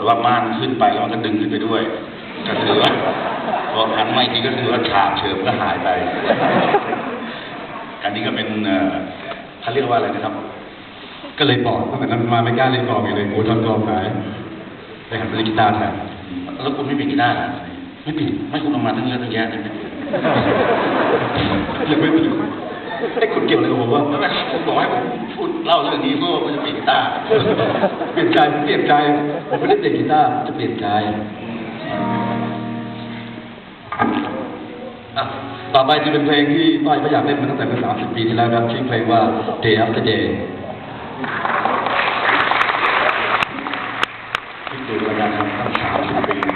ฏว่าม่านขึ้นไปแล้วมันก็ดึงขึ้นไปด้วยก็ถือว่าพอหันมาอีกทีก็ถือว่าฉากเฉิบก็หายไปอันนี้ก็เป็นเขาเรียกว่าอะไรนะครับ ก็เลยบอกตั้งแต่นั้นมาไม่กล้าเล่นกลองอีกเลยโอ้ทอนกลองหายไปหันไปเล่นกีตาร์แทนแล้วคุณไม่ปิดกีตาร์ไม่ปิดไม่คุณเอามาตั้งเยอะตั้งแยะเลยไม่ปิดยังไม่ปิด ไอ้คุณเกี่ยวอะไรกับผมว่าไม่เป็นไรผมบอกให้ผมพูดเล่าเรื่องนี้เพื่อว่าผมจะเปิดกีตาร์เปลี่ยนใจผมเปลี่ยนใจผมไม่ได้เปลี่ยนกีตาร์ผมจะเปลี่ยนใจอะต่อไปจะเป็นเพลงที่ต้อยก็อยากเล่นมาตั้งแต่เมื่อ30 ปีที่แล้วครับชื่อเพลงว่า Day After Day ที่ดูรายการมาตั้งสามสิบปี